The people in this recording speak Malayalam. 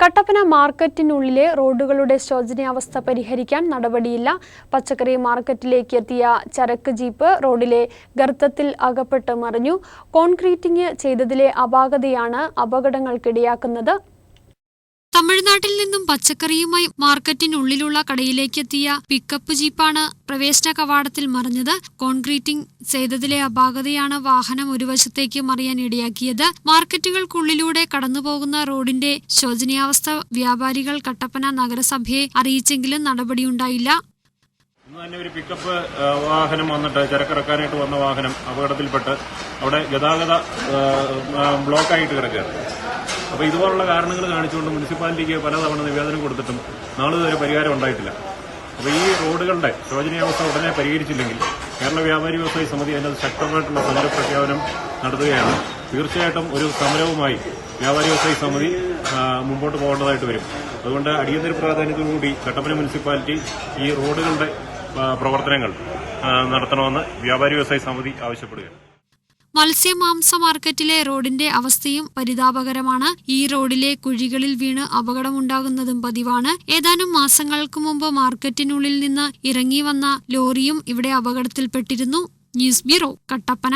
കട്ടപ്പന മാർക്കറ്റിനുള്ളിലെ റോഡുകളുടെ ശോചനീയാവസ്ഥ പരിഹരിക്കാൻ നടപടിയില്ല. പച്ചക്കറി മാർക്കറ്റിലേക്ക് എത്തിയ ചരക്ക് ജീപ്പ് റോഡിലെ ഗർത്തത്തിൽ അകപ്പെട്ട് മറിഞ്ഞു. കോൺക്രീറ്റിംഗ് ചെയ്തതിലെ അപാകതയാണ് അപകടങ്ങൾക്കിടയാക്കുന്നത്. തമിഴ്നാട്ടിൽ നിന്നും പച്ചക്കറിയുമായി മാർക്കറ്റിനുള്ളിലുള്ള കടയിലേക്കെത്തിയ പിക്കപ്പ് ജീപ്പാണ് പ്രവേശന കവാടത്തിൽ മറിഞ്ഞത്. കോൺക്രീറ്റിംഗ് ചെയ്തതിലെ അപാകതയാണ് വാഹനം ഒരു വശത്തേക്ക് മറിയാൻ ഇടയാക്കിയത്. മാർക്കറ്റുകൾക്കുള്ളിലൂടെ കടന്നുപോകുന്ന റോഡിന്റെ ശോചനീയാവസ്ഥ വ്യാപാരികൾ കട്ടപ്പന നഗരസഭയെ അറിയിച്ചെങ്കിലും നടപടിയുണ്ടായില്ല. ഇന്ന് തന്നെ ഒരു പിക്കപ്പ് വാഹനം വന്നിട്ട് ചരക്കിറക്കാനായിട്ട് വന്ന വാഹനം അപകടത്തിൽപ്പെട്ട് അവിടെ ഗതാഗത ബ്ലോക്കായിട്ട് കിടക്കുകയാണ്. അപ്പോൾ ഇതുപോലുള്ള കാരണങ്ങൾ കാണിച്ചുകൊണ്ട് മുനിസിപ്പാലിറ്റിക്ക് പലതവണ നിവേദനം കൊടുത്തിട്ടും നാളിതുവരെ പരിഹാരം ഉണ്ടായിട്ടില്ല. അപ്പോൾ ഈ റോഡുകളുടെ ശോചനീയാവസ്ഥ ഉടനെ പരിഹരിച്ചില്ലെങ്കിൽ കേരള വ്യാപാരി വ്യവസായ സമിതി അതിനകത്ത് ശക്തമായിട്ടുള്ള സമര പ്രഖ്യാപനം നടത്തുകയാണ്. തീർച്ചയായിട്ടും ഒരു സമരവുമായി വ്യാപാരി വ്യവസായ സമിതി മുമ്പോട്ട് പോകേണ്ടതായിട്ട് വരും. അതുകൊണ്ട് അടിയന്തര പ്രാധാന്യത്തോടുകൂടി കട്ടപ്പന മുനിസിപ്പാലിറ്റി ഈ റോഡുകളുടെ പ്രവർത്തനങ്ങൾ നടത്തണമെന്ന് വ്യാപാരി വ്യവസായ സമിതി ആവശ്യപ്പെടുകയാണ്. മത്സ്യമാംസ മാർക്കറ്റിലെ റോഡിന്റെ അവസ്ഥയും പരിതാപകരമാണ്. ഈ റോഡിലെ കുഴികളിൽ വീണ് അപകടമുണ്ടാകുന്നതും പതിവാണ്. ഏതാനും മാസങ്ങൾക്ക് മുമ്പ് മാർക്കറ്റിനുള്ളിൽ നിന്ന് ഇറങ്ങി വന്ന ലോറിയും ഇവിടെ അപകടത്തിൽപ്പെട്ടിരുന്നു. News bureau Kattappana.